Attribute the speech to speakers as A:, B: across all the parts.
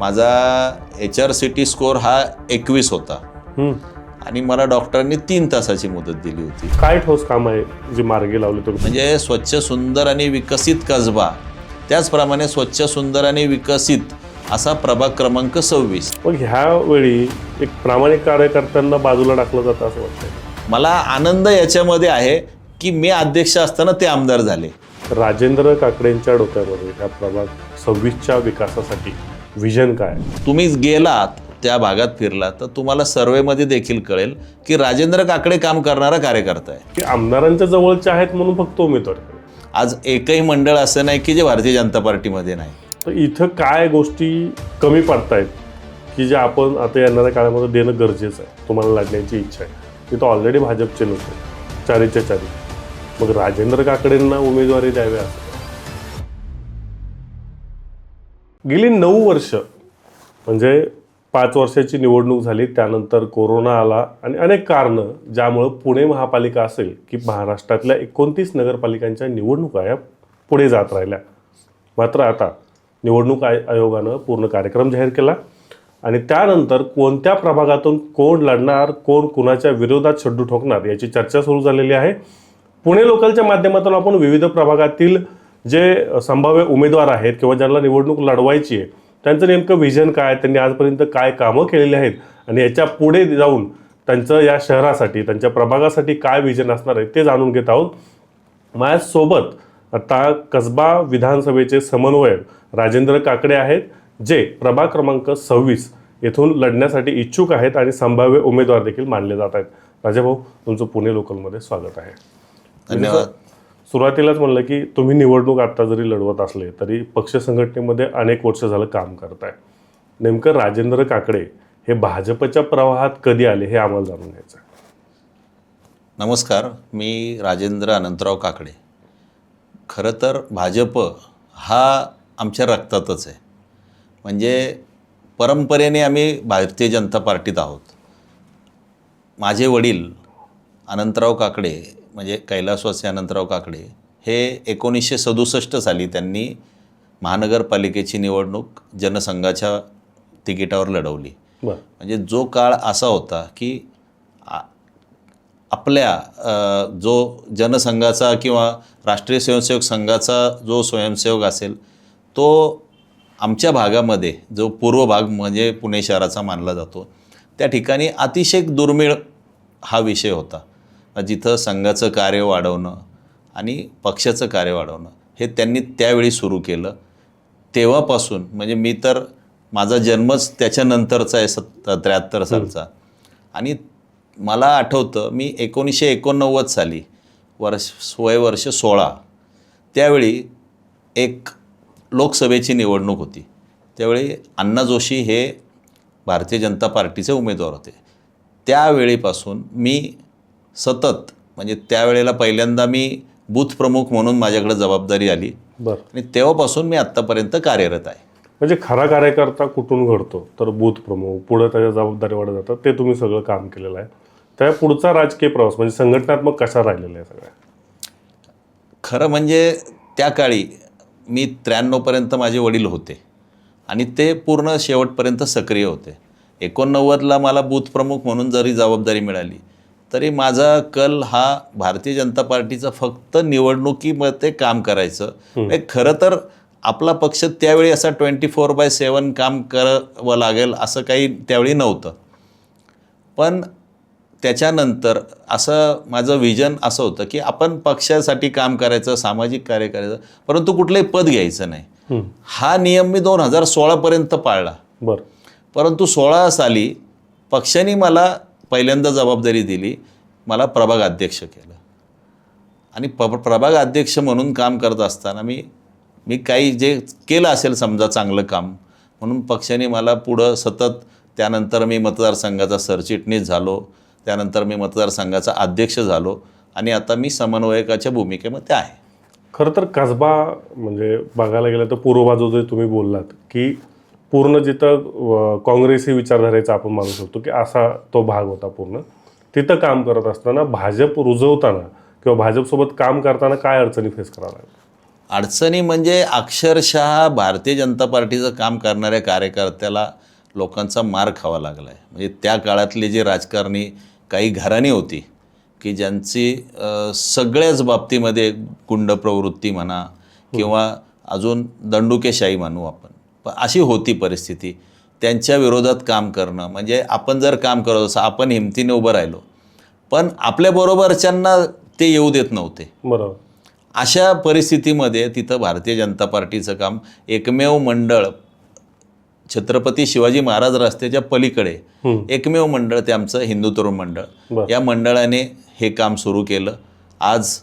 A: माझा H R C T score हा एकवीस होता. आणि मला डॉक्टरांनी तीन तासाची मुदत दिली होती.
B: काय ठोस काम आहे जे मार्गी लावले तुम्ही?
A: म्हणजे स्वच्छ सुंदर आणि विकसित कसबा. त्याचप्रमाणे स्वच्छ सुंदर आणि विकसित असा प्रभाग क्रमांक सव्वीस.
B: मग ह्या वेळी एक प्रामाणिक कार्यकर्त्यांना बाजूला टाकलं जातं असं वाटतं
A: मला आनंद याच्यामध्ये आहे की मी अध्यक्ष असताना ते आमदार झाले.
B: राजेंद्र काकडेंच्या डोक्यामध्ये ह्या प्रभाग सव्वीसच्या विकासासाठी विजन काय?
A: तुम्ही गेलात त्या भागात फिरलात तर तुम्हाला सर्वेमध्ये देखील कळेल की राजेंद्र काकडे काम करणारा कार्यकर्ता आहे.
B: की आमदारांच्या जवळचे आहेत म्हणून फक्त उमेदवार.
A: आज एकही मंडळ असं नाही की जे भारतीय जनता पार्टीमध्ये नाही.
B: तर इथं काय गोष्टी कमी पडतायत की जे आपण आता येणाऱ्या काळामध्ये देणं गरजेचं आहे तुम्हाला लढण्याची इच्छा आहे. तिथं ऑलरेडी भाजपचे लोक आहेत चारीच्या चारी. मग राजेंद्र काकडेंना उमेदवारी द्यावी असं? गेली नऊ वर्ष म्हणजे पाच वर्षाची निवडणूक झाली त्यानंतर कोरोना आला आणि अनेक कारणं ज्यामुळं पुणे महापालिका असेल की महाराष्ट्रातल्या एकोणतीस नगरपालिकांच्या निवडणुका या पुढे जात राहिल्या. मात्र आता निवडणूक आय आयोगानं पूर्ण कार्यक्रम जाहीर केला आणि त्यानंतर कोणत्या प्रभागातून कोण लढणार कोण कुणाच्या विरोधात शड्डू ठोकणार याची चर्चा सुरू झालेली आहे. पुणे लोकलच्या माध्यमातून आपण विविध प्रभागातील जे संभाव्य उमेदवार आहेत किंवा ज्यांना निवडणूक लढवायची आहे त्यांचं नेमकं व्हिजन काय त्यांनी आजपर्यंत काय कामं केलेली आहेत? आणि याच्यापुढे जाऊन त्यांचं या शहरासाठी त्यांच्या प्रभागासाठी काय विजन असणार आहे ते जाणून घेत आहोत. माझ्यासोबत आता कसबा विधानसभेचे समन्वयक राजेंद्र काकडे आहेत जे प्रभाग क्रमांक सव्वीस येथून लढण्यासाठी इच्छुक आहेत आणि संभाव्य उमेदवार देखील मानले जात आहेत. राजाभाऊ तुमचं पुणे लोकलमध्ये स्वागत आहे.
A: धन्यवाद.
B: सुरुवातीलाच म्हणलं की तुम्ही निवडणूक आत्ता जरी लढवत असले तरी पक्ष संघटनेमध्ये अनेक वर्ष झालं काम करताय. नेमकं राजेंद्र काकडे हे भाजपच्या प्रवाहात कधी आले हे आम्हाला जाणून घ्यायचं
A: नमस्कार मी राजेंद्र अनंतराव काकडे. खरं तर भाजप हा आमच्या रक्तातच आहे. म्हणजे परंपरेने आम्ही भारतीय जनता पार्टीत आहोत. माझे वडील अनंतराव काकडे म्हणजे कैलासवासी अनंतराव काकडे हे एकोणीसशे सदुसष्ट साली त्यांनी महानगरपालिकेची निवडणूक जनसंघाच्या तिकिटावर लढवली. म्हणजे जो काळ असा होता की आपल्या जो जनसंघाचा किंवा राष्ट्रीय स्वयंसेवक संघाचा जो स्वयंसेवक असेल तो आमच्या भागामध्ये जो पूर्व भाग म्हणजे पुणे शहराचा मानला जातो त्या ठिकाणी अतिशय दुर्मिळ हा विषय होता. जिथं संघाचं कार्य वाढवणं आणि पक्षाचं कार्य वाढवणं हे त्यांनी त्यावेळी सुरू केलं. तेव्हापासून म्हणजे मी तर माझा जन्मच त्याच्यानंतरचा आहे सत्त त्र्याहत्तर सालचा. आणि मला आठवतं मी एकोणीसशे एकोणनव्वद साली वर्ष वय वर्ष सोळा त्यावेळी एक लोकसभेची निवडणूक होती. त्यावेळी अण्णा जोशी हे भारतीय जनता पार्टीचे उमेदवार होते. त्यावेळीपासून मी सतत म्हणजे त्यावेळेला पहिल्यांदा मी बूथ प्रमुख म्हणून माझ्याकडे जबाबदारी आली.
B: बरं.
A: आणि तेव्हापासून मी आत्तापर्यंत कार्यरत आहे.
B: म्हणजे खरा कार्यकर्ता कुठून घडतो? तर बूथ प्रमुख पुढे त्याच्या जबाबदारी वाढत जातात ते तुम्ही सगळं काम केलेलं आहे. त्या पुढचा राजकीय प्रवास म्हणजे संघटनात्मक कशा राहिलेला आहे सगळ्या?
A: खरं म्हणजे त्या काळी मी त्र्याण्णवपर्यंत माझे वडील होते. आणि ते पूर्ण शेवटपर्यंत सक्रिय होते. एकोणनव्वदला मला बूथ प्रमुख म्हणून जरी जबाबदारी मिळाली तरी माझा कल हा भारतीय जनता पार्टीचा फक्त निवडणुकीमध्ये काम करायचं. खरं तर आपला पक्ष त्यावेळी असा ट्वेंटी फोर बाय सेवन काम करावं लागेल असं काही त्यावेळी नव्हतं. पण त्याच्यानंतर असं माझं विजन असं होतं की आपण पक्षासाठी काम करायचं सामाजिक कार्य करायचं परंतु कुठलंही पद घ्यायचं नाही. हा नियम मी दोन हजार सोळापर्यंत पाळला.
B: बरं.
A: परंतु सोळा साली पक्षाने मला पहिल्यांदा जबाबदारी दिली मला प्रभाग अध्यक्ष केलं. आणि प प्रभाग अध्यक्ष म्हणून काम करत असताना मी मी काही जे केलं असेल समजा चांगलं काम म्हणून पक्षाने मला पुढं सतत त्यानंतर मी मतदारसंघाचा सरचिटणीस झालो त्यानंतर मी मतदारसंघाचा अध्यक्ष झालो आणि आता मी समन्वयकाच्या भूमिकेमध्ये आहे.
B: खरं तर कसबा म्हणजे बघायला गेलं तर पूर्व बाजू जे तुम्ही बोललात की पूर्ण जिथं काँग्रेसी विचारधारेचा आपण मानू शकतो की असा तो भाग होता पूर्ण. तिथं काम करत असताना भाजप रुजवताना किंवा भाजपसोबत काम करताना काय अडचणी फेस कराव्या लागेल
A: अडचणी म्हणजे अक्षरशः भारतीय जनता पार्टीचं काम करणाऱ्या कार्यकर्त्याला लोकांचा मार खावा लागला आहे म्हणजे त्या काळातली जी राजकारणी काही घराणी होती की ज्यांची सगळ्याच बाबतीमध्ये गुंड प्रवृत्ती म्हणा किंवा अजून दंडुकेशाही म्हणू आपण. अशी होती परिस्थिती. त्यांच्या विरोधात काम करणं म्हणजे आपण जर काम करत असं आपण हिमतीने उभं राहिलो. पण आपल्याबरोबरच्यांना ते येऊ देत नव्हते.
B: बरोबर.
A: अशा परिस्थितीमध्ये तिथं भारतीय जनता पार्टीचं काम एकमेव मंडळ छत्रपती शिवाजी महाराज रस्त्याच्या पलीकडे. एकमेव मंडळ ते आमचं हिंदू तरुण मंडळ. या मंडळाने हे काम सुरू केलं. आज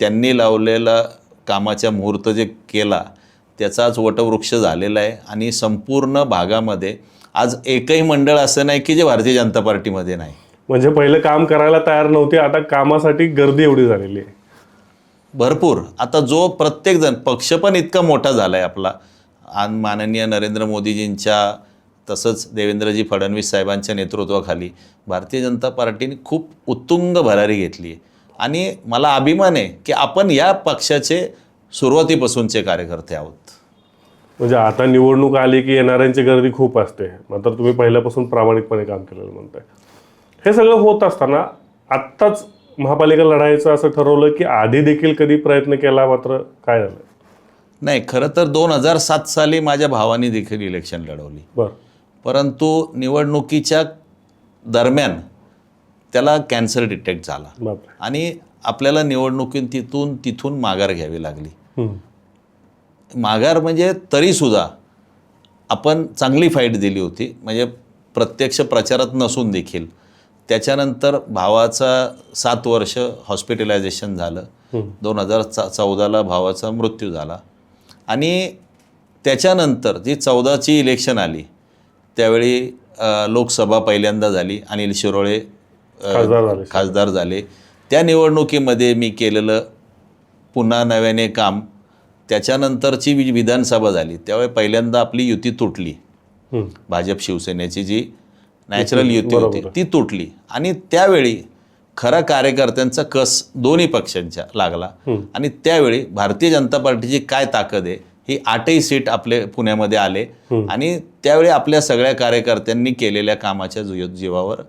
A: त्यांनी लावलेला कामाच्या मुहूर्त जे केला त्याचा आज वटवृक्ष झालेला आहे आणि संपूर्ण भागामध्ये आज एकही मंडळ असं नाही की जे भारतीय जनता पार्टीमध्ये नाही.
B: म्हणजे पहिलं काम करायला तयार नव्हते आता कामासाठी गर्दी एवढी झालेली आहे.
A: भरपूर. आता जो प्रत्येकजण पक्ष पण इतका मोठा झाला आहे आपला. आणि माननीय नरेंद्र मोदीजींच्या तसंच देवेंद्रजी फडणवीस साहेबांच्या नेतृत्वाखाली भारतीय जनता पार्टीने खूप उत्तुंग भरारी घेतली आहे. आणि मला अभिमान आहे की आपण या पक्षाचे सुरुवातीपासूनचे कार्यकर्ते आहोत.
B: म्हणजे आता निवडणूक आली की येणाऱ्यांची गर्दी खूप असते. मात्र तुम्ही पहिल्यापासून प्रामाणिकपणे काम केलेलं म्हणताय. हे सगळं होत असताना आत्ताच महापालिका लढायचं असं ठरवलं की आधी देखील कधी प्रयत्न केला मात्र काय झालं?
A: नाही खरं तर दोन हजार सात साली माझ्या भावाने देखील इलेक्शन लढवली.
B: बरं.
A: परंतु निवडणुकीच्या दरम्यान त्याला कॅन्सर डिटेक्ट झाला.
B: बापरे.
A: आणि आपल्याला निवडणुकीत तिथून तिथून माघार घ्यावी लागली. माघार म्हणजे तरीसुद्धा आपण चांगली फाईट दिली होती. म्हणजे प्रत्यक्ष प्रचारात नसून देखील. त्याच्यानंतर भावाचा सात वर्ष हॉस्पिटलायझेशन झालं. दोन हजार चा चौदाला भावाचा मृत्यू झाला. आणि त्याच्यानंतर जी चौदाची इलेक्शन आली त्यावेळी लोकसभा पहिल्यांदा झाली अनिल शिरोळे.
B: खासदार झाले.
A: त्या निवडणुकीमध्ये मी केलेलं पुन्हा नव्याने काम. त्याच्यानंतरची वि- विधानसभा झाली. त्यावेळी पहिल्यांदा आपली युती तुटली. भाजप शिवसेनेची जी नॅचरल युती होती. ती तुटली. आणि त्यावेळी खरा कार्यकर्त्यांचा कस दोन्ही पक्षांच्या लागला. आणि त्यावेळी भारतीय जनता पार्टीची काय ताकद आहे ही आठही सीट आपले पुण्यामध्ये आले. आणि त्यावेळी आपल्या सगळ्या कार्यकर्त्यांनी केलेल्या कामाच्या जीवावर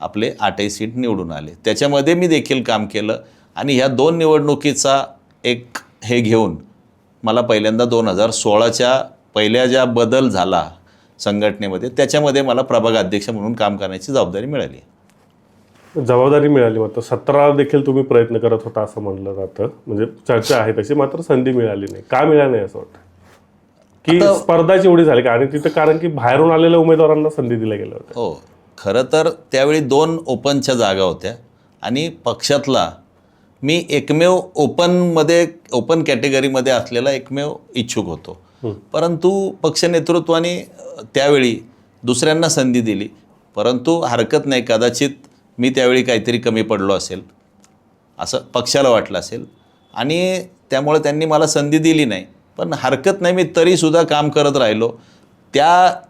A: आपले आठही सीट निवडून आले. त्याच्यामध्ये मी देखील काम केलं. आणि ह्या दोन निवडणुकीचा एक हे घेऊन मला पहिल्यांदा दोन हजार सोळाच्या पहिल्या ज्या बदल झाला संघटनेमध्ये त्याच्यामध्ये मला प्रभाग अध्यक्ष म्हणून काम करण्याची जबाबदारी मिळाली.
B: जबाबदारी मिळाली मात्र. सतरा देखील तुम्ही प्रयत्न करत होता असं म्हणलं जातं. म्हणजे चर्चा आहे तशी मात्र संधी मिळाली नाही. का मिळाली नाही असं वाटतं? की स्पर्धाच एवढी झाली का? आणि तिथं कारण की बाहेरून आलेल्या उमेदवारांना संधी दिल्या गेल्या होत्या.
A: हो. खरं तर त्यावेळी दोन ओपनच्या जागा होत्या आणि पक्षातला मी एकमेव ओपनमध्ये ओपन कॅटेगरीमध्ये असलेला एकमेव इच्छुक होतो. परंतु पक्ष नेतृत्वाने त्यावेळी दुसऱ्यांना संधी दिली. परंतु हरकत नाही कदाचित मी त्यावेळी काहीतरी कमी पडलो असेल. असं पक्षाला वाटलं असेल. आणि त्यामुळे त्यांनी मला संधी दिली नाही. पण हरकत नाही मी तरीसुद्धा काम करत राहिलो. त्या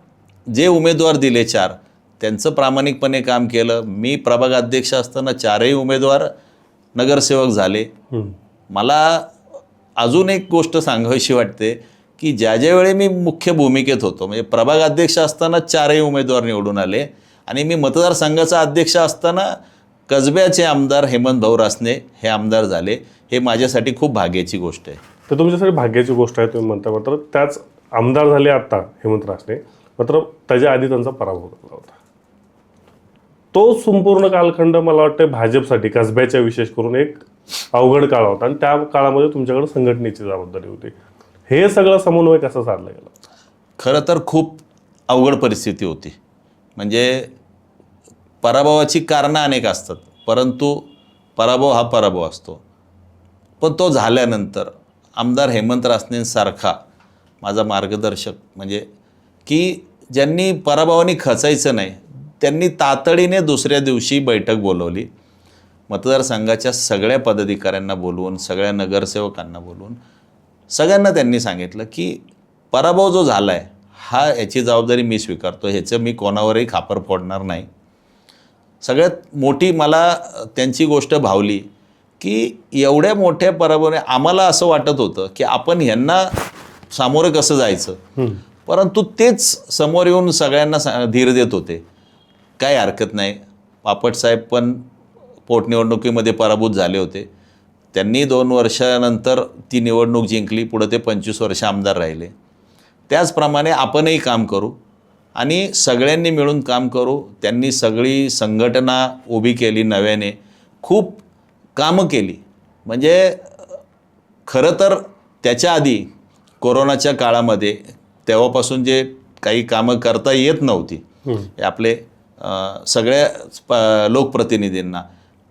A: जे उमेदवार दिले चार त्यांचं प्रामाणिकपणे काम केलं. मी प्रभाग अध्यक्ष असताना चारही उमेदवार नगरसेवक झाले. मला अजून एक गोष्ट सांगावीशी वाटते की ज्या ज्या वेळी मी मुख्य भूमिकेत होतो म्हणजे प्रभाग अध्यक्ष असताना चारही उमेदवार निवडून आले आणि मी मतदारसंघाचा अध्यक्ष असताना कसब्याचे आमदार हेमंत भाऊ रासने हे आमदार झाले हे माझ्यासाठी खूप भाग्याची गोष्ट आहे.
B: तर तुमच्यासाठी भाग्याची गोष्ट आहे तुम्ही म्हणता मात्र त्याच आमदार झाले आता हेमंत रासने मात्र त्याच्या आधी त्यांचा पराभव झाला होता. तो संपूर्ण कालखंड मला वाटतं भाजपसाठी कसब्याच्या विशेष करून एक अवघड काळ होता. आणि त्या काळामध्ये तुमच्याकडे संघटनेची जबाबदारी होती. हे सगळं समन्वय कसा साधला गेला?
A: खरं तर खूप अवघड परिस्थिती होती. म्हणजे पराभवाची कारणं अनेक असतात. परंतु पराभव हा पराभव असतो. पण तो झाल्यानंतर आमदार हेमंत रासनेंसारखा माझा मार्गदर्शक म्हणजे की ज्यांनी पराभवाने खचायचं नाही त्यांनी तातडीने दुसऱ्या दिवशी बैठक बोलवली. मतदारसंघाच्या सगळ्या पदाधिकाऱ्यांना बोलवून सगळ्या नगरसेवकांना बोलवून सगळ्यांना त्यांनी सांगितलं की पराभव जो झाला आहे हा याची जबाबदारी मी स्वीकारतो ह्याचं मी कोणावरही खापर फोडणार नाही. सगळ्यात मोठी मला त्यांची गोष्ट भावली की एवढ्या मोठ्या पराभवाने आम्हाला असं वाटत होतं की आपण ह्यांना सामोरं कसं जायचं. परंतु तेच समोर येऊन सगळ्यांना धीर देत होते. काय हरकत नाही. पापटसाहेब पण पोटनिवडणुकीमध्ये पराभूत झाले होते. त्यांनी दोन वर्षानंतर ती निवडणूक जिंकली. पुढं ते पंचवीस वर्ष आमदार राहिले. त्याचप्रमाणे आपणही काम करू आणि सगळ्यांनी मिळून काम करू. त्यांनी सगळी संघटना उभी केली नव्याने. खूप कामं केली. म्हणजे खरं तर त्याच्या आधी कोरोनाच्या काळामध्ये तेव्हापासून जे काही कामं करता येत नव्हती. आपले सगळ्याच सगळ्या प- लोकप्रतिनिधींना.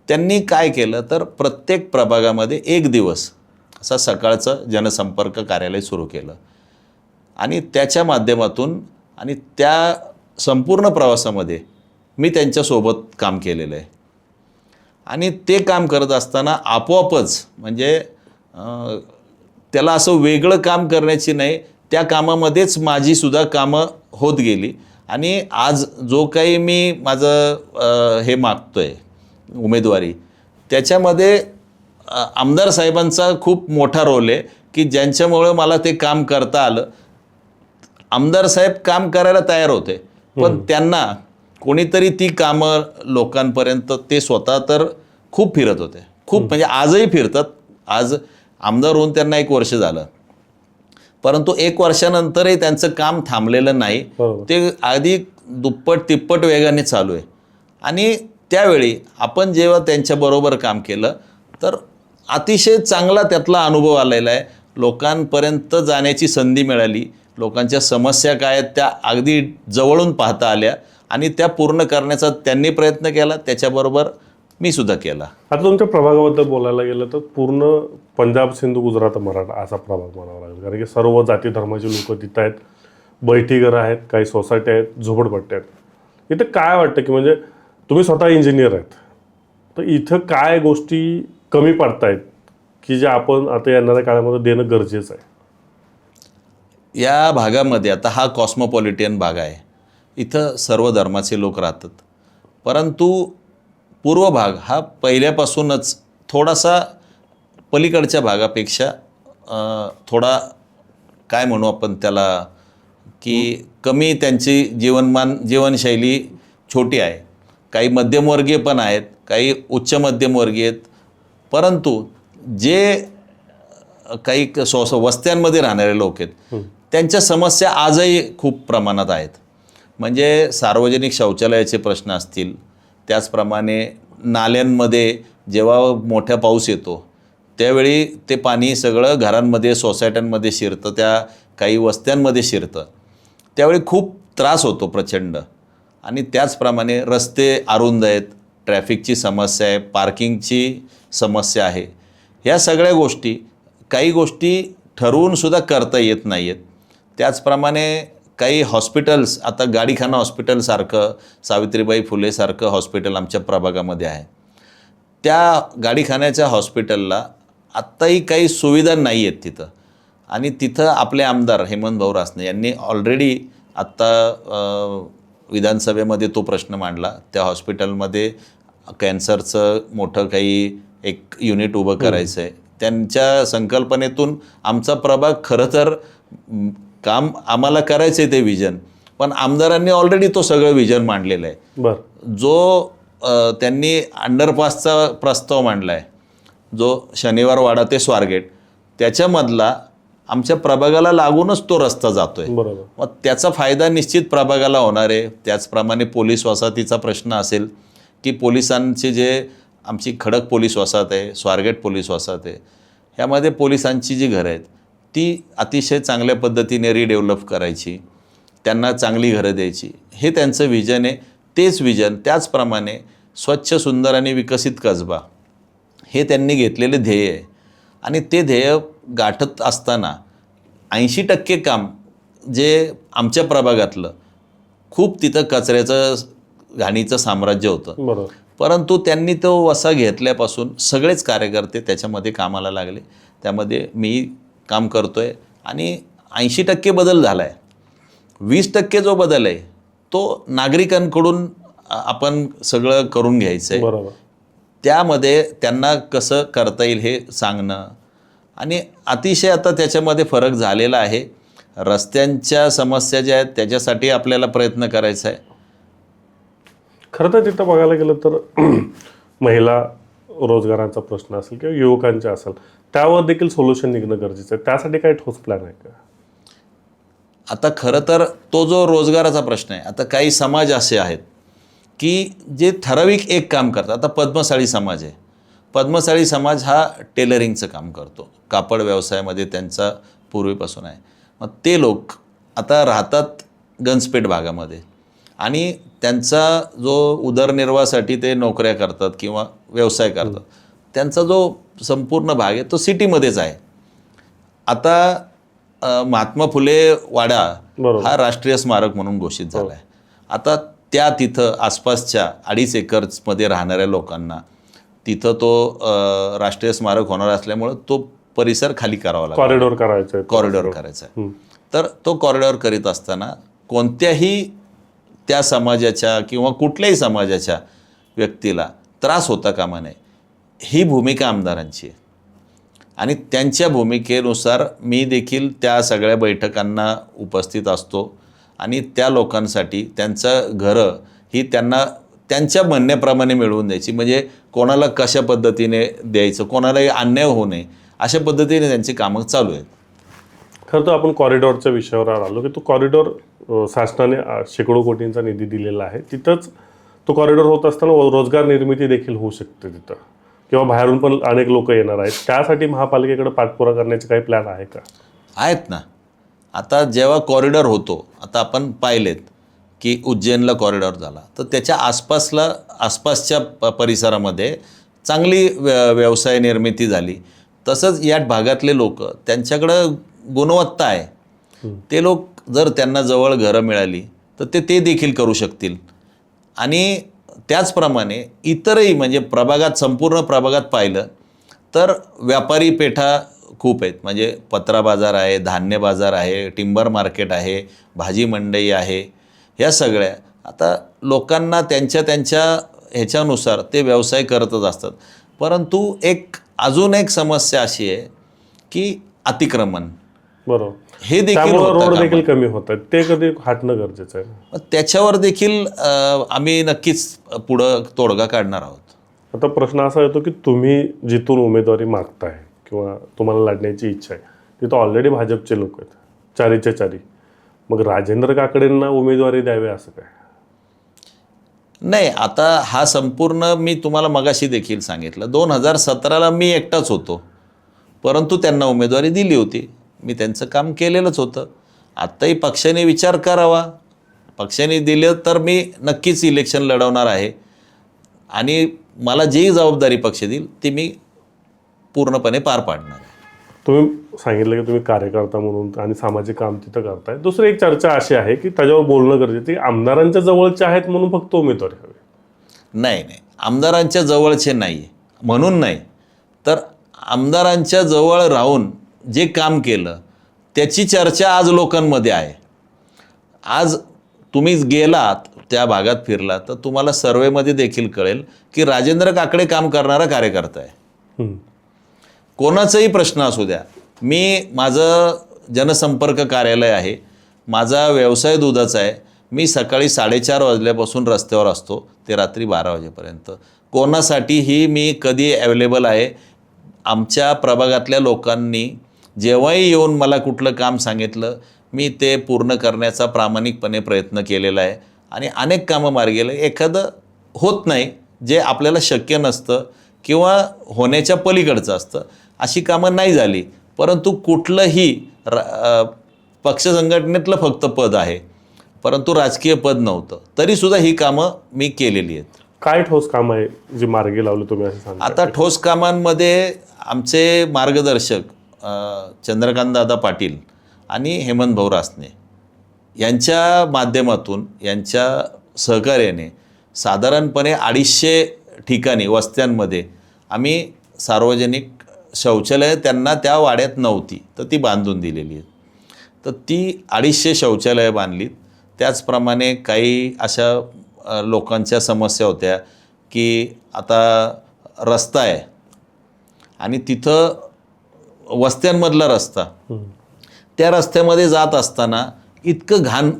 A: त्यांनी काय केलं तर प्रत्येक प्रभागामध्ये एक दिवस असा सकाळचं जनसंपर्क कार्यालय सुरू केलं. आणि त्याच्या माध्यमातून आणि त्या संपूर्ण प्रवासामध्ये मी त्यांच्यासोबत काम केलेलं आहे. आणि ते काम करत असताना आपोआपच म्हणजे त्याला असं वेगळं काम करण्याची नाही त्या कामामध्येच माझीसुद्धा कामं होत गेली. आणि आज जो काही मी माझं हे मागतोय उमेदवारी त्याच्यामध्ये आमदार साहेबांचा खूप मोठा रोल आहे की ज्यांच्यामुळं मला ते काम करता आलं. आमदार साहेब काम करायला तयार होते पण त्यांना कोणीतरी ती कामं लोकांपर्यंत ते स्वतः तर खूप फिरत होते. खूप म्हणजे आजही फिरतात. आज आमदार होऊन त्यांना एक वर्ष झालं. परंतु एक वर्षानंतरही त्यांचं काम थांबलेलं नाही. ते आधी दुप्पट तिप्पट वेगाने चालू आहे. आणि त्यावेळी आपण जेव्हा त्यांच्याबरोबर काम केलं तर अतिशय चांगला त्यातला अनुभव आलेला आहे. लोकांपर्यंत जाण्याची संधी मिळाली. लोकांच्या समस्या काय आहेत त्या अगदी जवळून पाहता आल्या. आणि त्या पूर्ण करण्याचा त्यांनी प्रयत्न केला. त्याच्याबरोबर मी सुद्धा केला.
B: आता तुमच्या प्रभागाबद्दल बोलायला गेलं तर पूर्ण पंजाब सिंधू गुजरात मराठा असा प्रभाग म्हणावा लागेल. कारण की सर्व जाती धर्माचे लोक तिथं आहेत. बैठी घरं आहेत काही सोसायटी आहेत झोपडपट्ट्या आहेत. इथं काय वाटतं की म्हणजे तुम्ही स्वतः इंजिनियर आहेत. तर इथं काय गोष्टी कमी पडतायत की जे आपण आता येणाऱ्या काळामध्ये देणं गरजेचं आहे?
A: या भागामध्ये आता हा कॉस्मोपॉलिटियन भाग आहे. इथं सर्व धर्माचे लोक राहतात. परंतु पूर्व भाग हा पहिल्यापासूनच थोडासा पलीकडच्या भागापेक्षा थोडा काय म्हणू आपण त्याला की कमी त्यांची जीवनमान जीवनशैली छोटी आहे. काही मध्यमवर्गीय पण आहेत काही उच्च मध्यमवर्गीय आहेत. परंतु जे काही वस्त्यांमध्ये राहणारे लोक आहेत त्यांच्या समस्या आजही खूप प्रमाणात आहेत. म्हणजे सार्वजनिक शौचालयाचे प्रश्न असतील त्याचप्रमाणे नाल्यांमध्ये जेव्हा मोठ्या पाऊस येतो त्यावेळी ते पाणी सगळं घरांमध्ये सोसायट्यांमध्ये शिरतं त्या काही वस्त्यांमध्ये शिरतं. त्यावेळी खूप त्रास होतो प्रचंड. आणि त्याचप्रमाणे रस्ते अरुंद आहेत ट्रॅफिकची समस्या आहे पार्किंगची समस्या आहे. ह्या सगळ्या गोष्टी काही गोष्टी ठरवूनसुद्धा करता येत नाही आहेत त्याचप्रमाणे काही हॉस्पिटल्स आता गाडीखाना हॉस्पिटलसारखं सावित्रीबाई फुलेसारखं हॉस्पिटल आमच्या प्रभागामध्ये आहे. त्या गाडीखान्याच्या हॉस्पिटलला आत्ताही काही सुविधा नाही आहेत तिथं. आणि तिथं आपले आमदार हेमंत भाऊ रासने यांनी ऑलरेडी आत्ता विधानसभेमध्ये तो प्रश्न मांडला. त्या हॉस्पिटलमध्ये कॅन्सरचं मोठं काही एक युनिट उभं करायचं आहे त्यांच्या संकल्पनेतून आमचा प्रभाग खरं तर काम आम्हाला करायचं आहे ते विजन पण आमदारांनी ऑलरेडी तो सगळं विजन मांडलेलं आहे.
B: बरं.
A: जो त्यांनी अंडरपासचा प्रस्ताव मांडला आहे जो शनिवार वाडा ते स्वारगेट त्याच्यामधला आमच्या प्रभागाला लागूनच तो रस्ता जातो आहे
B: बरोबर.
A: मग त्याचा फायदा निश्चित प्रभागाला होणार आहे. त्याचप्रमाणे पोलीस वसाहतीचा प्रश्न असेल की पोलिसांचे जे आमची खडक पोलीस वसाहत आहे स्वारगेट पोलीस वसाहत आहे ह्यामध्ये पोलिसांची जी घरं आहेत ती अतिशय चांगल्या पद्धतीने रिडेव्हलप करायची त्यांना चांगली घरं द्यायची. हे त्यांचं विजन आहे. तेच विजन त्याचप्रमाणे स्वच्छ सुंदर आणि विकसित कसबा हे त्यांनी घेतलेले ध्येय आहे. आणि ते ध्येय गाठत असताना ऐंशी टक्के काम जे आमच्या प्रभागातलं खूप तिथं कचऱ्याचं घाणीचं साम्राज्य होतं.
B: बरोबर.
A: परंतु त्यांनी तो वसा घेतल्यापासून सगळेच कार्यकर्ते त्याच्यामध्ये कामाला लागले. त्यामध्ये मी काम करतो आहे आणि ऐंशी टक्के बदल झाला आहे वीस टक्के जो बदल आहे तो नागरिकांकडून आपण सगळं करून घ्यायचं आहे
B: बरोबर.
A: त्यामध्ये त्यांना कसं करता येईल हे सांगणं. आणि अतिशय आता त्याच्यामध्ये फरक झालेला आहे. रस्त्यांच्या समस्या ज्या आहेत त्याच्यासाठी आपल्याला प्रयत्न करायचा आहे.
B: खरं तर तिथं बघायला गेलं तर महिला रोजगारांचा प्रश्न असेल किंवा युवकांचा असेल त्यावर देखील सोल्युशन निघणं गरजेचं आहे. त्यासाठी काही ठोस प्लॅन आहे का?
A: आता खरं तर तो जो रोजगाराचा प्रश्न आहे आता काही समाज असे आहेत की जे ठराविक एक काम करतात. आता पद्मसाळी समाज आहे. पद्मसाळी समाज हा टेलरिंगचं काम करतो. कापड व्यवसायामध्ये त्यांचा पूर्वीपासून आहे. मग ते लोक आता राहतात गंजपेठ भागामध्ये आणि त्यांचा जो उदरनिर्वाहासाठी ते नोकऱ्या करतात किंवा व्यवसाय करतात. त्यांचा जो संपूर्ण भाग आहे तो सिटीमध्येच आहे. आता महात्मा फुले वाडा. हा राष्ट्रीय स्मारक म्हणून घोषित झाला आहे आता त्या तिथं आसपासच्या अडीच एकर्समध्ये राहणाऱ्या लोकांना तिथं तो राष्ट्रीय स्मारक होणार असल्यामुळं तो परिसर खाली करावा लागतो
B: कॉरिडोर करायचं आहे
A: कॉरिडॉर करायचा आहे. तर तो कॉरिडॉर करीत असताना कोणत्याही त्या समाजाच्या किंवा कुठल्याही समाजाच्या व्यक्तीला त्रास होता कामा नये. ही भूमिका आमदारांची आहे. आणि त्यांच्या भूमिकेनुसार मी देखील त्या सगळ्या बैठकांना उपस्थित असतो आणि त्या लोकांसाठी त्यांचं घरं ही त्यांना त्यांच्या म्हणण्याप्रमाणे मिळवून द्यायची. म्हणजे कोणाला कशा पद्धतीने द्यायचं कोणालाही अन्याय होऊ नये अशा पद्धतीने त्यांची कामं चालू आहेत.
B: खरं तर आपण कॉरिडॉरच्या विषयावर आलो की तो कॉरिडॉर शासनाने शेकडो कोटींचा निधी दिलेला आहे. तिथंच तो कॉरिडॉर होत असताना रोजगार निर्मिती देखील होऊ शकते तिथं. किंवा बाहेरून पण अनेक लोक येणार आहेत. त्यासाठी महापालिकेकडे पाठपुरा करण्याचे काही प्लॅन आहे का?
A: आहेत ना. आता जेव्हा कॉरिडॉर होतो आता आपण पाहिलेत की उज्जैनला कॉरिडॉर झाला. तर त्याच्या आसपासला आसपासच्या प परिसरामध्ये चांगली व्य व्यवसाय निर्मिती झाली. तसंच या भागातले लोक त्यांच्याकडं गुणवत्ता आहे. ते लोक जर त्यांना जवळ घरं मिळाली तर ते ते देखील करू शकतील. आणि त्याचप्रमाणे इतरही म्हणजे प्रभागात संपूर्ण प्रभागात पाहिलं तर व्यापारी पेठा खूप आहेत. म्हणजे पत्रा बाजार आहे धान्य बाजार आहे टिंबर मार्केट आहे भाजी मंडई आहे ह्या सगळ्या. आता लोकांना त्यांच्या त्यांच्या ह्याच्यानुसार ते व्यवसाय करतच असतात. परंतु एक अजून एक समस्या अशी आहे की अतिक्रमण.
B: बरोबर.
A: हे देखील
B: त्यामुळे
A: होतं
B: रोड
A: कामा
B: देखील कमी होत आहेत ते कधी हटणं गरजेचं आहे?
A: त्याच्यावर देखील अ, आम्ही नक्कीच पुढं तोडगा काढणार आहोत.
B: आता प्रश्न असा येतो की तुम्ही जिथून उमेदवारी मागताय किंवा तुम्हाला लढण्याची इच्छा आहे तिथं ऑलरेडी भाजपचे लोक आहेत. चारीच्या चारी. मग राजेंद्र काकडेंना उमेदवारी द्यावी असं काय?
A: नाही आता हा संपूर्ण मी तुम्हाला मगाशी देखील सांगितलं. दोन हजार सतराला मी एकटाच होतो. परंतु त्यांना उमेदवारी दिली होती. मी त्यांचं काम केलेलंच होतं. आत्ताही पक्षाने विचार करावा. पक्षाने दिलं तर मी नक्कीच इलेक्शन लढवणार आहे. आणि मला जी जबाबदारी पक्ष देईल ती मी पूर्णपणे पार पाडणार
B: तुम्ही सांगितलं की तुम्ही कार्यकर्ता म्हणून आणि सामाजिक काम तिथं करताय. दुसरी एक चर्चा अशी आहे की त्याच्यावर बोलणं गरजेचं की आमदारांच्या जवळचे आहेत म्हणून फक्त उमेदवारी हवी.
A: नाही नाही. आमदारांच्या जवळचे नाही म्हणून नाही. तर आमदारांच्या जवळ राहून जे काम केलं त्याची चर्चा आज लोकांमध्ये आहे. आज तुम्ही गेलात त्या भागात फिरलात तर तुम्हाला सर्वेमध्ये देखील कळेल की राजेंद्र काकडे काम करणारा कार्यकर्ता आहे. कोणाचाही प्रश्न असू द्या. मी माझं जनसंपर्क कार्यालय आहे माझा व्यवसाय दुधाचा आहे. मी सकाळी साडेचार वाजल्यापासून रस्त्यावर असतो ते रात्री बारा वाजेपर्यंत. कोणासाठीही मी कधी अवेलेबल आहे आमच्या प्रभागातल्या लोकांनी जेव्हाही येऊन मला कुठलं काम सांगितलं मी ते पूर्ण करण्याचा प्रामाणिकपणे प्रयत्न केलेला आहे. आणि अनेक कामं मार्गी गेले एखादं होत नाही जे आपल्याला शक्य नसतं किंवा होण्याच्या पलीकडचं असतं अशी कामं नाही झाली. परंतु कुठलंही र पक्ष संघटनेतलं फक्त पद आहे. परंतु राजकीय पद नव्हतं. तरीसुद्धा ही कामं मी केलेली आहेत.
B: काय ठोस काम आहे जी मार्गी लावली तुम्ही असं
A: आता ठोस कामांमध्ये आमचे मार्गदर्शक चंद्रकांतदादा पाटील आणि हेमंत भाऊ रासने यांच्या माध्यमातून यांच्या सहकार्याने साधारणपणे अडीचशे ठिकाणी वस्त्यांमध्ये आम्ही सार्वजनिक शौचालय त्यांना त्या वाड्यात नव्हती तर ती बांधून दिलेली आहेत. तर ती अडीचशे शौचालयं बांधलीत. त्याचप्रमाणे काही अशा लोकांच्या समस्या होत्या की आता रस्ता आहे आणि तिथं वस्त्यांमधला रस्ता त्या रस्त्यामध्ये जात असताना इतकं घाण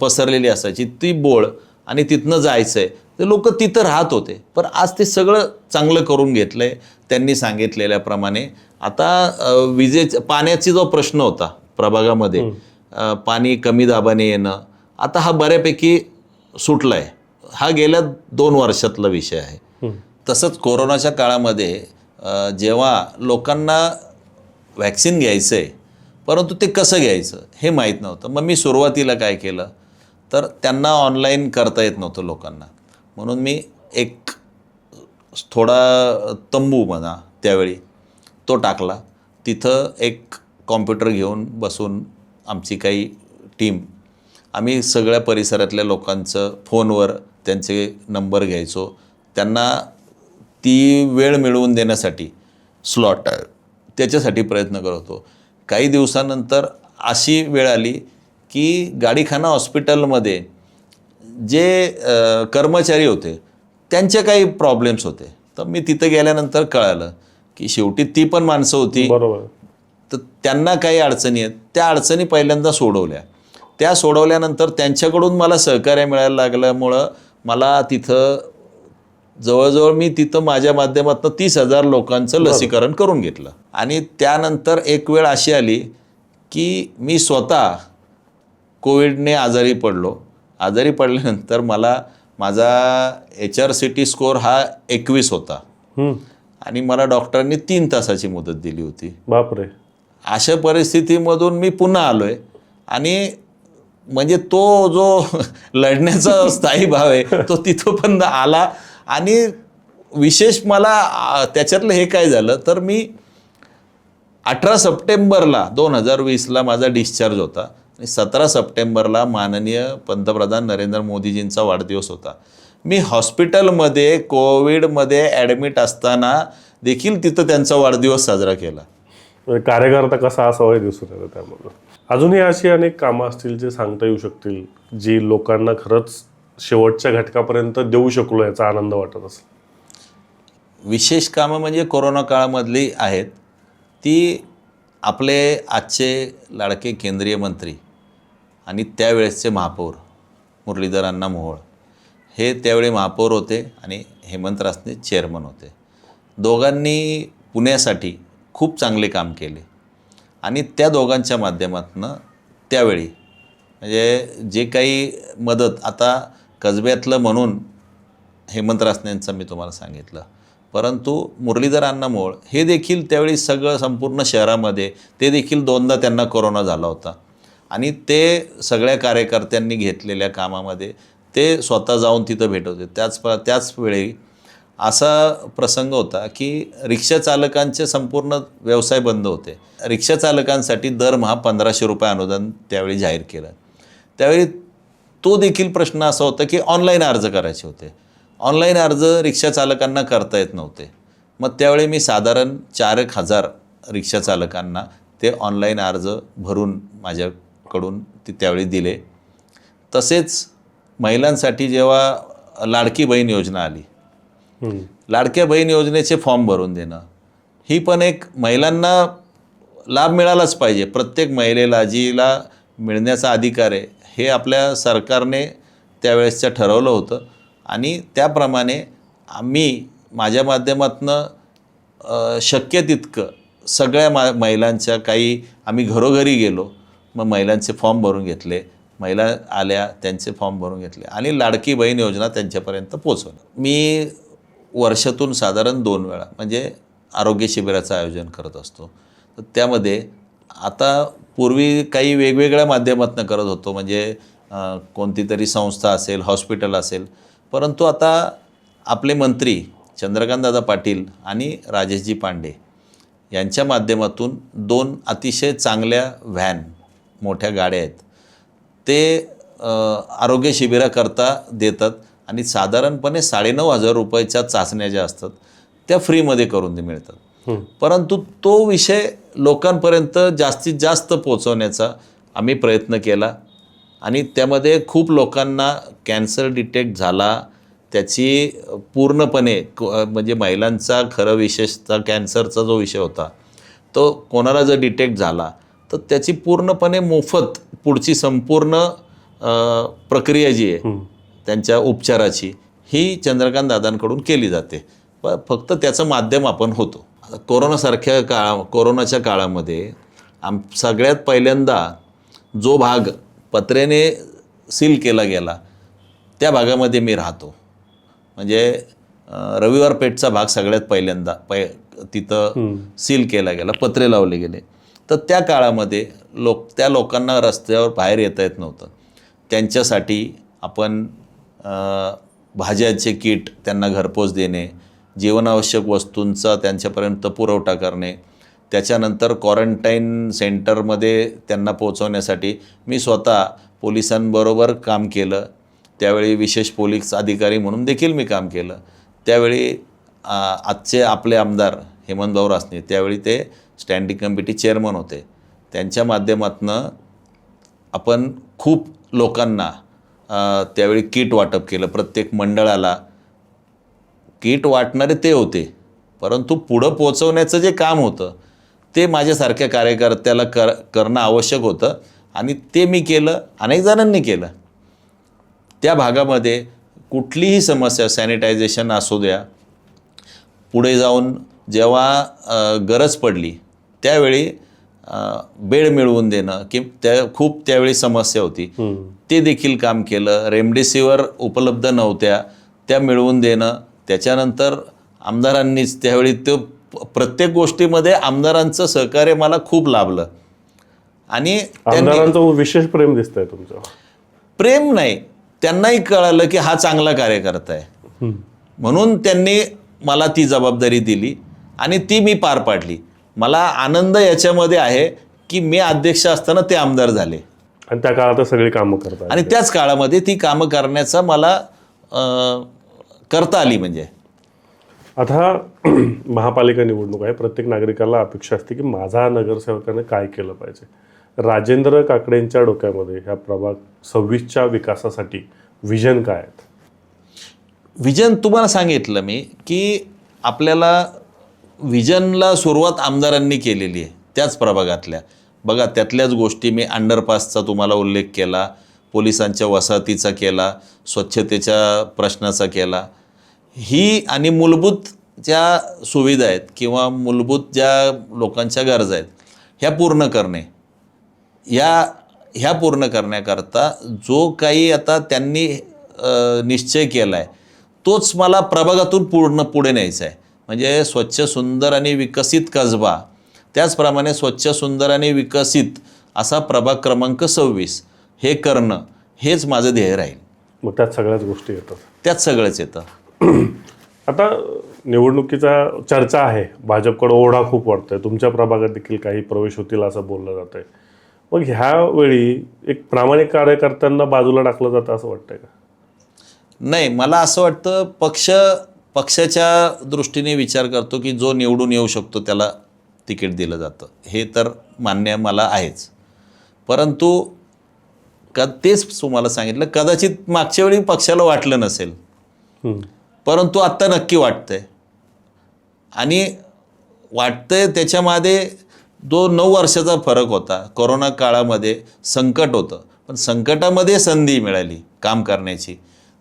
A: पसरलेली असायची ती बोळ आणि तिथनं जायचं आहे ते लोक तिथं राहत होते पण आज ते सगळं चांगलं करून घेतलं आहे त्यांनी सांगितलेल्याप्रमाणे आता अ, विजेचं पाण्याचा जो प्रश्न होता प्रभागामध्ये पाणी कमी दाबाने येणं आता हा बऱ्यापैकी सुटला आहे हा गेल्या दोन वर्षातला विषय आहे. तसंच कोरोनाच्या काळामध्ये जेव्हा लोकांना वॅक्सिन घ्यायचं आहे परंतु ते कसं घ्यायचं हे माहीत नव्हतं. मग मी सुरुवातीला काय केलं तर त्यांना ऑनलाईन करता येत नव्हतं लोकांना. म्हणून मी एक थोडा तंबू म्हणा त्यावेळी तो टाकला. तिथं एक कॉम्प्युटर घेऊन बसून आमची काही टीम आम्ही सगळ्या परिसरातल्या लोकांचं फोनवर त्यांचे नंबर घ्यायचो. त्यांना ती वेळ मिळवून देण्यासाठी स्लॉट त्याच्यासाठी प्रयत्न करत. काही दिवसानंतर अशी वेळ आली की गाडीखाना हॉस्पिटलमध्ये जे कर्मचारी होते त्यांचे काही प्रॉब्लेम्स होते. तर मी तिथं गेल्यानंतर कळालं की शेवटी ती पण माणसं होती.
B: बरोबर.
A: तर त्यांना काही अडचणी आहेत. त्या अडचणी पहिल्यांदा सोडवल्या. त्या सोडवल्यानंतर त्यांच्याकडून मला सहकार्य मिळायला लागल्यामुळं मला तिथं जवळजवळ मी तिथं माझ्या माध्यमातून तीस हजार लोकांचं लसीकरण करून घेतलं. आणि त्यानंतर एक वेळ अशी आली की मी स्वतः कोविडने आजारी पडलो. आजारी पडल्यानंतर मला माझा H R C T score हा एकवीस होता. आणि मला डॉक्टरांनी तीन तासाची मुदत दिली होती.
B: बापरे.
A: अशा परिस्थितीमधून मी पुन्हा आलो आहे आणि म्हणजे तो जो लढण्याचा स्थायी भाव आहे तो तिथं पण आला. आणि विशेष मला त्याच्यातलं हे काय झालं तर मी अठरा सप्टेंबरला दोन हजार वीसला माझा डिस्चार्ज होता. आणि सतरा सप्टेंबरला माननीय पंतप्रधान नरेंद्र मोदीजींचा वाढदिवस होता. मी हॉस्पिटलमध्ये कोविडमध्ये ॲडमिट असताना देखील तिथं त्यांचा वाढदिवस साजरा केला.
B: म्हणजे कार्यकर्ता कसा असावा हे दिसून येतं त्यामधून. अजूनही अशी अनेक कामं असतील जे सांगता येऊ शकतील जी लोकांना खरंच शेवटच्या घटकापर्यंत देऊ शकलो याचा आनंद वाटत असेल.
A: विशेष कामं म्हणजे कोरोना काळामधली आहेत. ती आपले आजचे लाडके केंद्रीय मंत्री आणि त्यावेळेसचे महापौर मुरलीधर अण्णा मोहोळ. हे त्यावेळी महापौर होते आणि हेमंत रासने चेअरमन होते. दोघांनी पुण्यासाठी खूप चांगले काम केले. आणि त्या दोघांच्या माध्यमातून त्यावेळी म्हणजे जे काही मदत आता कसब्यातलं म्हणून हेमंत रासनेंचं मी तुम्हाला सांगितलं. परंतु मुरलीधर अण्णामोळ हे देखील त्यावेळी सगळं संपूर्ण शहरामध्ये ते देखील दोनदा त्यांना कोरोना झाला होता. आणि ते सगळ्या कार्यकर्त्यांनी घेतलेल्या कामामध्ये ते स्वतः जाऊन तिथं भेटत होते त्याच प त्याच वेळी असा प्रसंग होता की रिक्षा चालकांचे संपूर्ण व्यवसाय बंद होते. रिक्षा चालकांसाठी दरमहा पंधराशे रुपये अनुदान त्यावेळी जाहीर केलं. त्यावेळी तो देखील प्रश्न असा होता की ऑनलाईन अर्ज करायचे होते. ऑनलाईन अर्ज रिक्षा चालकांना करता येत नव्हते. मग त्यावेळी मी साधारण चार एक हजार रिक्षा चालकांना ते ऑनलाईन अर्ज भरून माझ्याकडून ते त्यावेळी दिले. तसेच महिलांसाठी जेव्हा लाडकी बहीण योजना आली. लाडक्या बहीण योजनेचे फॉर्म भरून देणं. ही पण एक महिलांना लाभ मिळालाच पाहिजे. प्रत्येक महिलेला जिला मिळण्याचा अधिकार आहे. हे आपल्या सरकारने त्यावेळेसचं ठरवलं होतं. आणि त्याप्रमाणे आम्ही माझ्या माध्यमातनं शक्य तितकं सगळ्या मा महिलांच्या काही आम्ही घरोघरी गेलो. मग महिलांचे फॉर्म भरून घेतले. महिला आल्या त्यांचे फॉर्म भरून घेतले. आणि लाडकी बहीण योजना त्यांच्यापर्यंत पोचवलं मी वर्षातून साधारण दोन वेळा म्हणजे आरोग्य शिबिराचं आयोजन करत असतो. तर त्यामध्ये आता पूर्वी काही वेगवेगळ्या माध्यमातून करत होतो. म्हणजे कोणती तरी संस्था असेल हॉस्पिटल असेल. परंतु आता आपले मंत्री चंद्रकांतदादा पाटील आणि राजेशजी पांडे यांच्या माध्यमातून दोन अतिशय चांगल्या व्हॅन मोठ्या गाड्या आहेत. ते आरोग्य शिबिराकरता देतात आणि साधारणपणे साडेनऊ हजार रुपयाच्या चाचण्या ज्या असतात त्या फ्रीमध्ये करून ते मिळतात. परंतु तो विषय लोकांपर्यंत जास्तीत जास्त पोचवण्याचा आम्ही प्रयत्न केला. आणि त्यामध्ये खूप लोकांना कॅन्सर डिटेक्ट झाला. त्याची पूर्णपणे म्हणजे महिलांचा खरं विशेषतः कॅन्सरचा जो विषय होता तो कोणाला जर डिटेक्ट झाला तर त्याची पूर्णपणे मोफत पुढची संपूर्ण प्रक्रिया जी आहे त्यांच्या उपचाराची ही चंद्रकांत दादांकडून केली जाते. प फक्त त्याचं माध्यम आपण होतो. कोरोनासारख्या काळा कोरोनाच्या काळामध्ये आम सगळ्यात पहिल्यांदा जो भाग पत्र्याने सील केला गेला त्या भागामध्ये मी राहतो. म्हणजे रविवार पेठचा भाग सगळ्यात पहिल्यांदा पै तिथं सील केला गेला पत्रे लावले गेले. तर त्या काळामध्ये लोक त्या लोकांना रस्त्यावर बाहेर येता येत नव्हतं. त्यांच्यासाठी आपण भाज्याचे किट त्यांना घरपोच देणे जीवनावश्यक वस्तूंचा त्यांच्यापर्यंत पुरवठा करणे. त्याच्यानंतर क्वारंटाईन सेंटरमध्ये त्यांना पोहोचवण्यासाठी मी स्वतः पोलिसांबरोबर काम केलं. त्यावेळी विशेष पोलीस अधिकारी म्हणून देखील मी काम केलं. त्यावेळी आजचे आपले आमदार हेमंतभाऊ रासने त्यावेळी ते स्टँडिंग कमिटी चेअरमन होते. त्यांच्या माध्यमातनं आपण खूप लोकांना त्यावेळी किट वाटप केलं. प्रत्येक मंडळाला किट वाटणारे ते होते. परंतु पुढं पोचवण्याचं जे काम होतं ते माझ्यासारख्या कार्यकर्त्याला कर करणं आवश्यक होतं आणि ते मी केलं अनेक जणांनी केलं. त्या भागामध्ये कुठलीही समस्या सॅनिटायझेशन असू द्या पुढे जाऊन जेव्हा गरज पडली त्यावेळी बेड मिळवून देणं की त्या खूप त्यावेळी समस्या होती. ते देखील काम केलं. रेमडेसिवीर उपलब्ध नव्हत्या. त्या मिळवून देणं त्याच्यानंतर आमदारांनीच त्यावेळी तो प्रत्येक गोष्टीमध्ये आमदारांचं सहकार्य मला खूप लाभलं. आणि त्यांनी
B: आमदारांचं विशेष प्रेम दिसतंय तुमचं.
A: प्रेम नाही त्यांनाही कळालं की हा चांगला कार्यकर्ता आहे म्हणून त्यांनी मला ती जबाबदारी दिली आणि ती मी पार पाडली. मला आनंद याच्यामध्ये आहे की मी अध्यक्ष असताना ते आमदार झाले.
B: आणि त्या काळात सगळी कामं करतात.
A: आणि त्याच काळामध्ये ती कामं करण्याचा मला करता आली म्हणजे?
B: आता महापालिका निवडणूक आहे. प्रत्येक नागरिकाला अपेक्षा असते की माझा नगरसेवकाने काय केलं पाहिजे. राजेंद्र काकडेंच्या डोक्यामध्ये ह्या प्रभाग सव्वीसच्या विकासासाठी विजन काय आहेत?
A: विजन तुम्हाला सांगितलं मी की आपल्याला विजनला सुरुवात आमदारांनी केलेली आहे त्याच प्रभागातल्या. बघा त्यातल्याच गोष्टी मी अंडरपासचा तुम्हाला उल्लेख केला पोलिसांच्या वसाहतीचा केला स्वच्छतेच्या प्रश्नाचा केला. ही आणि मूलभूत ज्या सुविधा आहेत किंवा मूलभूत ज्या लोकांच्या गरजा आहेत ह्या पूर्ण करणे. या ह्या पूर्ण करण्याकरता जो काही आता त्यांनी निश्चय केला आहे तोच मला प्रभागातून पूर्ण पुढे न्यायचा आहे. म्हणजे स्वच्छ सुंदर आणि विकसित कसबा त्याचप्रमाणे स्वच्छ सुंदर आणि विकसित असा प्रभाग क्रमांक सव्वीस हे करणं हेच माझं ध्येय राहील.
B: मग त्यात सगळ्याच गोष्टी येतात.
A: त्यात सगळंच येतं.
B: आता निवडणुकीचा चर्चा आहे. भाजपकडे ओढा खूप वाटतोय तुमच्या प्रभागात देखील काही प्रवेश होतील असं बोललं जात आहे मग ह्यावेळी एक प्रामाणिक कार्यकर्त्यांना बाजूला टाकलं जातं असं वाटतंय का?
A: नाही मला असं वाटतं पक्ष पक्षाच्या दृष्टीने विचार करतो की जो निवडून येऊ शकतो त्याला तिकीट दिलं जातं. हे तर मान्य मला आहेच. परंतु क तेच तुम्हाला सांगितलं कदाचित मागच्या वेळी पक्षाला वाटलं नसेल. परंतु आत्ता नक्की वाटतंय. आणि वाटतंय त्याच्यामध्ये जो नऊ वर्षाचा फरक होता कोरोना काळामध्ये संकट होतं. पण संकटामध्ये संधी मिळाली काम करण्याची.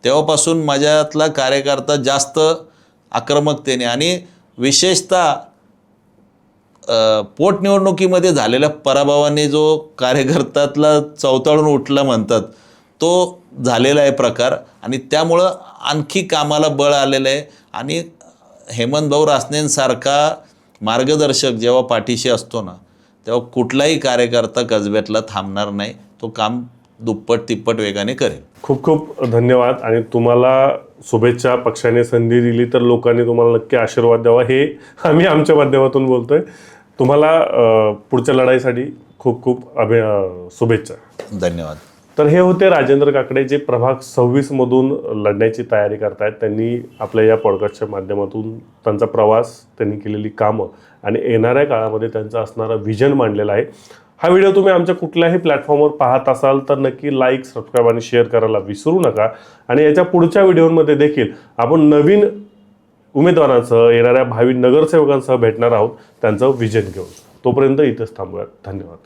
A: तेव्हापासून माझ्यातला कार्यकर्ता जास्त आक्रमकतेने आणि विशेषतः पोटनिवडणुकीमध्ये झालेल्या पराभवाने जो कार्यकर्त्यातला चवताळून उठला म्हणतात तो झालेला आहे प्रकार आणि त्यामुळं आणखी कामाला बळ आलेलं आहे. आणि हेमंतभाऊ रासनेंसारखा मार्गदर्शक जेव्हा पाठीशी असतो ना तेव्हा कुठलाही कार्यकर्ता कसब्यातला थांबणार नाही. तो काम दुप्पट तिप्पट वेगाने करेल.
B: खूप खूप धन्यवाद. आणि तुम्हाला शुभेच्छा पक्षाने संधी दिली तर लोकांनी तुम्हाला नक्की आशीर्वाद द्यावा. हे आम्ही आमच्या माध्यमातून बोलतोय. तुम्हाला पुढच्या लढाईसाठी खूप खूप अभि शुभेच्छा.
A: धन्यवाद.
B: तर हे होते राजेंद्र काकडे जे प्रभाग सव्वीसमधून लढण्याची तयारी करतायत. त्यांनी आपल्या या पॉडकास्टच्या माध्यमातून त्यांचा प्रवास त्यांनी केलेली कामं आणि येणाऱ्या काळामध्ये त्यांचा असणारा विजन मांडलेला आहे. हा व्हिडिओ तुम्ही आमच्या कुठल्याही प्लॅटफॉर्मवर पाहत असाल तर नक्की लाईक सबस्क्राईब आणि शेअर करायला विसरू नका. आणि याच्या पुढच्या व्हिडिओमध्ये देखील आपण नवीन उमेदवारांसह येणाऱ्या भावी नगरसेवकांसह भेटणार आहोत. त्यांचं विजन घेऊन. तोपर्यंत इथंच थांबूयात. धन्यवाद.